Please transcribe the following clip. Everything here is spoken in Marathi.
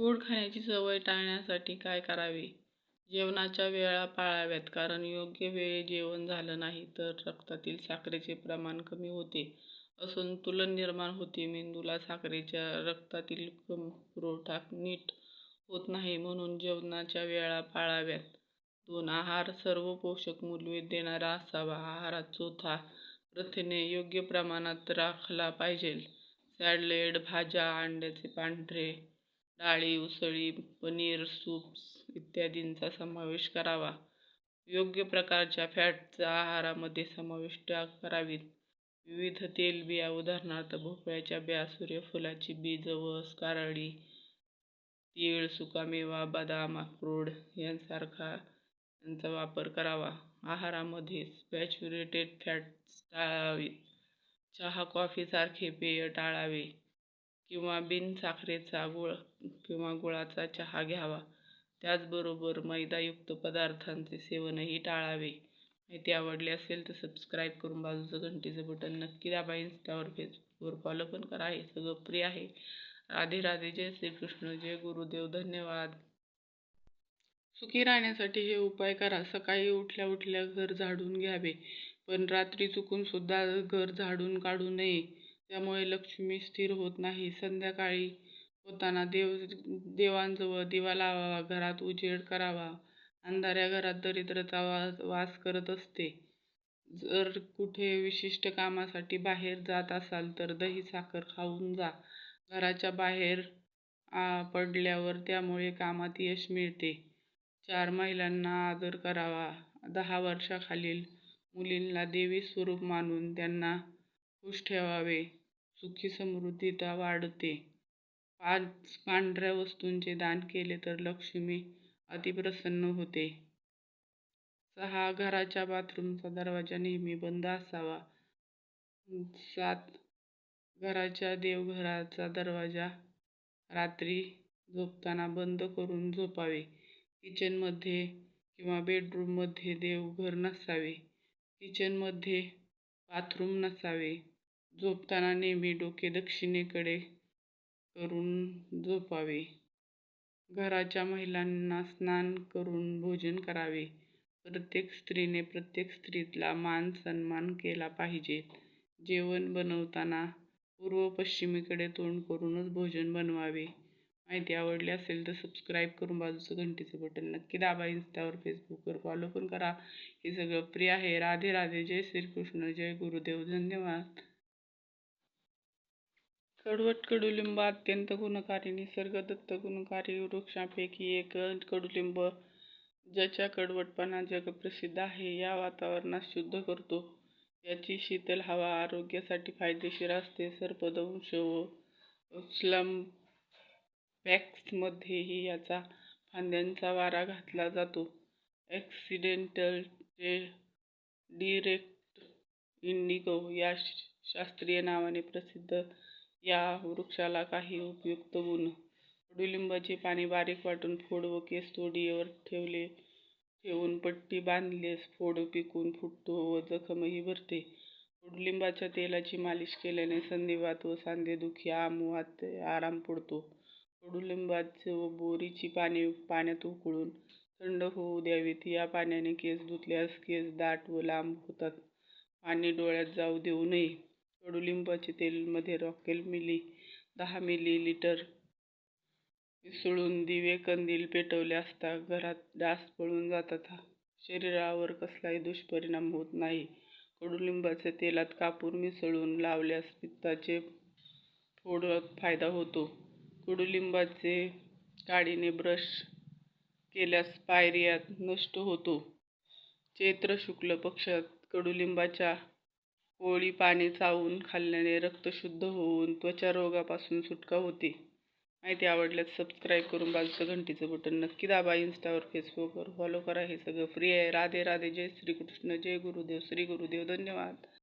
गोड खाण्याची सवय टाळण्यासाठी काय करावे? जेवणाच्या वेळा पाळाव्यात कारण योग्य वेळी जेवण झालं नाही तर रक्तातील साखरेचे प्रमाण कमी होते. असंतुलन निर्माण होते. मेंदूला साखरेच्या रक्तातील कम पुरवठा नीट होत नाही म्हणून जेवणाच्या वेळा पाळाव्यात. दोन आहार सर्व पोषक मूल्य देणारा असावा. आहारात चोथा प्रथिने योग्य प्रमाणात राखला पाहिजे. सॅडलेड भाज्या अंड्याचे पांढरे डाळी उसळी पनीर सूप्स इत्यादींचा समावेश करावा. योग्य प्रकारच्या फॅटचा आहारामध्ये समाविष्ट करावीत. विविध तेलबिया उदाहरणार्थ भोपळ्याच्या बिया सूर्यफुलाची बीज वस कारळी तीळ सुकामेवा बदाम अक्रोड यांसारखा यांचा वापर करावा. आहारामध्ये सॅच्युरेटेड फॅट्स टाळावीत चहा कॉफीसारखे पेय टाळावे. किंवा बिनसाखरेचा गुळ किंवा गुळाचा चहा घ्यावा. त्याचबरोबर मैदायुक्त पदार्थांचे सेवनही टाळावे. माहिती आवडली असेल तर सबस्क्राईब करून बाजूचं घंटीचं बटन नक्की दाबा. इंस्टावर फेसबुकवर फॉलो पण करा. हे सगळं फ्री आहे. राधे राधे. जय श्रीकृष्ण. जय गुरुदेव. धन्यवाद. सुखी राहण्यासाठी हे उपाय करा. सकाळी उठल्या उठल्या घर झाडून घ्यावे. पण रात्री चुकून सुद्धा घर झाडून काढू नये. त्यामुळे लक्ष्मी स्थिर होत नाही. संध्याकाळी होताना देव देवांजवळ दिवा लावावा घरात उजेड करावा. अंधाऱ्या घरात दरिद्रता वास करत असते. जर कुठे विशिष्ट कामासाठी बाहेर जात असाल तर दही साखर खाऊन जा. घराच्या बाहेर पडल्यावर त्यामुळे कामात यश मिळते. चार महिलांना आदर करावा. दहा वर्षाखालील मुलींना देवी स्वरूप मानून त्यांना खुश ठेवावे. सुखी समृद्धीता वाढते. पाच पांढऱ्या वस्तूंचे दान केले तर लक्ष्मी अतिप्रसन्न होते. सहा घराच्या बाथरूमचा दरवाजा नेहमी बंद असावा. सात घराच्या देवघराचा दरवाजा रात्री झोपताना बंद करून झोपावे. किचनमध्ये किंवा बेडरूममध्ये देवघर नसावे. किचनमध्ये बाथरूम नसावे. झोपताना नेहमी डोके दक्षिणेकडे करून झोपावे. घराच्या महिलांना स्नान करून भोजन करावे. प्रत्येक स्त्रीने प्रत्येक स्त्रीतला मान सन्मान केला पाहिजे. जेवण बनवताना पूर्व पश्चिमेकडे तोंड करूनच भोजन बनवावे. माहिती आवडली असेल तर सबस्क्राईब करून बाजूचं घंटीचं बटन नक्की दाबा. इंस्टावर फेसबुकवर फॉलो पण करा. हे सगळं फ्री आहे. राधे राधे. जय श्रीकृष्ण. जय गुरुदेव. धन्यवाद. कडवट कडुलिंब अत्यंत गुणकारी निसर्गदत्त गुणकारी वृक्षांपैकी एक कडुलिंब ज्याच्या कडवटपणा जगप्रसिद्ध आहे. या वातावरणात शुद्ध करतो. याची शीतल हवा आरोग्यासाठी फायदेशीर असते. सर्पदंश व स्लम पॅक्समध्येही याचा फांद्यांचा वारा घातला जातो. ॲक्सिडेंटल डिरेक्ट इंडिगो या शास्त्रीय नावाने प्रसिद्ध या वृक्षाला काही उपयुक्त गुण. कडुलिंबाचे पाने बारीक वाटून फोड व केस तोडीवर ठेवले. ठेवून पट्टी बांधलेस फोड पिकून फुटतो व जखमही भरते. कडुलिंबाच्या तेलाची मालिश केल्याने संधिवात व सांधेदुखी आमवात आराम पडतो. कडुलिंबाचे व बोरीची पाने पाण्यात उकळून थंड होऊ द्यावीत. या पाण्याने केस धुतल्यास केस दाट व लांब होतात. पाणी डोळ्यात जाऊ देऊ नये. कडुलिंबाचे तेलमध्ये रॉकेल मिली दहा मिली लिटर मिसळून दिवे कंदील पेटवले असता घरात डास पळून जातात. शरीरावर कसलाही दुष्परिणाम होत नाही. कडुलिंबाच्या तेलात कापूर मिसळून लावल्यास पित्ताचे थोडं फायदा होतो. कडुलिंबाचे काडीने ब्रश केल्यास पायऱ्यात नष्ट होतो. चैत्र शुक्ल पक्षात कडुलिंबाच्या कोवळी पाने चावून खाल्ल्याने रक्त शुद्ध होऊन त्वचा रोगापासून सुटका होते. माहिती आवडल्यास सबस्क्राईब करून बाजूचं घंटीचं बटन नक्की दाबा. इंस्टावर फेसबुकवर फॉलो करा. हे सगळं फ्री आहे. राधे राधे. जय श्रीकृष्ण. जय गुरुदेव. श्री गुरुदेव. धन्यवाद.